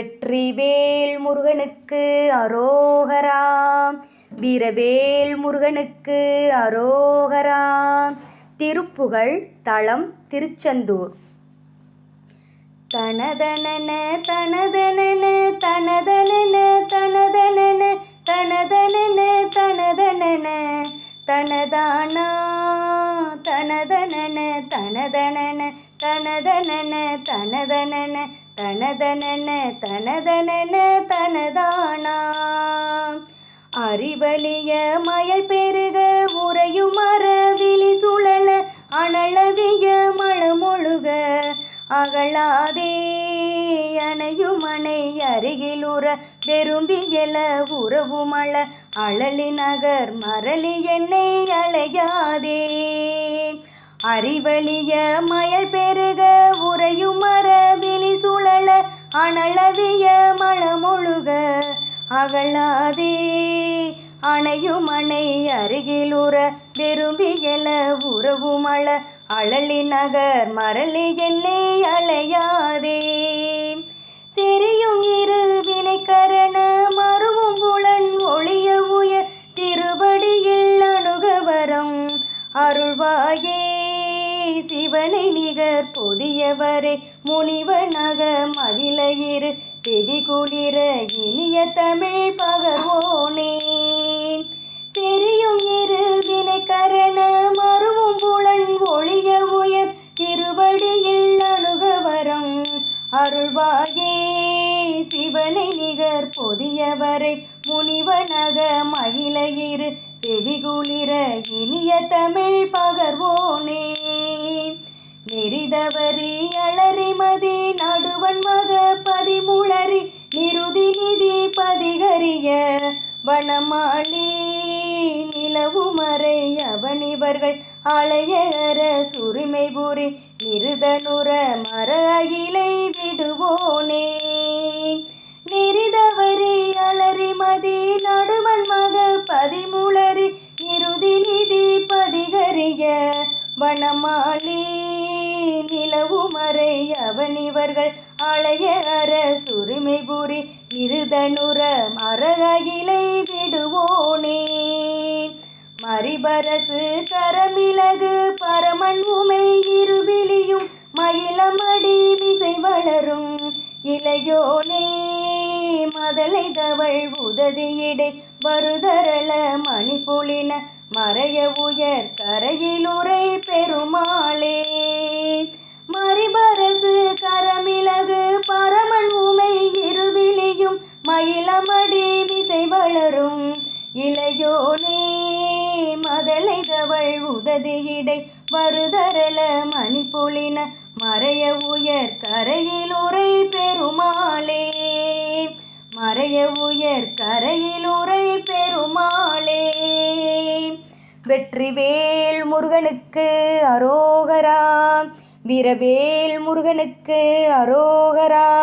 வெற்றிவேல் முருகனுக்கு அரோகரா. வீரவேல் முருகனுக்கு அரோகரா. திருப்புகழ் தளம் திருச்செந்தூர். தனதனன தனதனன தனதனன தனதனன தனதனன தனதனன தனதானா. தனதனன தனதனன தனதனன தனதனன தனதனன தனதனன தனதானா? அறிவலிய மயல் பெருக உறையும் மரவிழி சுழல அனளவிய மழமொழுக அகழாதே அணையும் அணை அருகிலுற வெறும்பியல உறவு மழ அழலி நகர் மரளி என்னை அழையாதே அறிவலிய மயல் பெருக அனளவிய மழமொழுக அகழாதே. அணையும் அணை அருகிலுற விரும்பியல உறவு மழ அழலி நகர் மரளி என்னை அலையாதே பொதியவரே முனிவனக மகிழயிரு. செவி குளிர இனிய தமிழ் பகர்வோனே. சிறியும் இரு வினைக்கரண மறுவும் புலன் ஒளிய உயர் திருவடியில் அணுகவரம் அருள்வாயே சிவனை நிகர் பொதியவரை முனிவனக மகிழயிரு. இரு செவிகுளிர இனிய தமிழ் பகர்வோனே. நெறிதவரி அலறிமதி நடுவன் மக பதிமுளரி நிருதி நிதி பதிகரிய வனமாளி நிலவுமறை அவனிவர்கள் அலையற சுரிமை புரி நிருதனுர மர அகிலை விடுவோனே. நெறிதவரி அலறிமதி நடுவன் மக பதிமுளரி நிருதி நிதி பதிகரிய வனமாளி நிலவுமறை அவனிவர்கள் அலைய அற சுரிமை புரி இருதனுற மரகிலை விடுவோனே. மரிபரசு கரமிளகு பரமன் உமை இருவிலியும் மகிழமடி விசை வளரும் இளையோனே. மதலை தவள் உததியிடை வருதரள மணிப்புலின மறைய உயர் கரையிலுரை பெருமாளே. மறிபரசு கரமிளகு பரமன் உமை இருவிலியும் மயிலமடி மிசை வளரும் இளையோனே. மதலைதவள் உததியிடை வருதரள மணிப்புலின மறைய உயர் கரையில் உரை பெருமாளே. மறைய உயர் கரையிலுரை பெருமாளே. வெற்றிவேல் முருகனுக்கு அரோகரா. வீரவேல் முருகனுக்கு அரோகரா.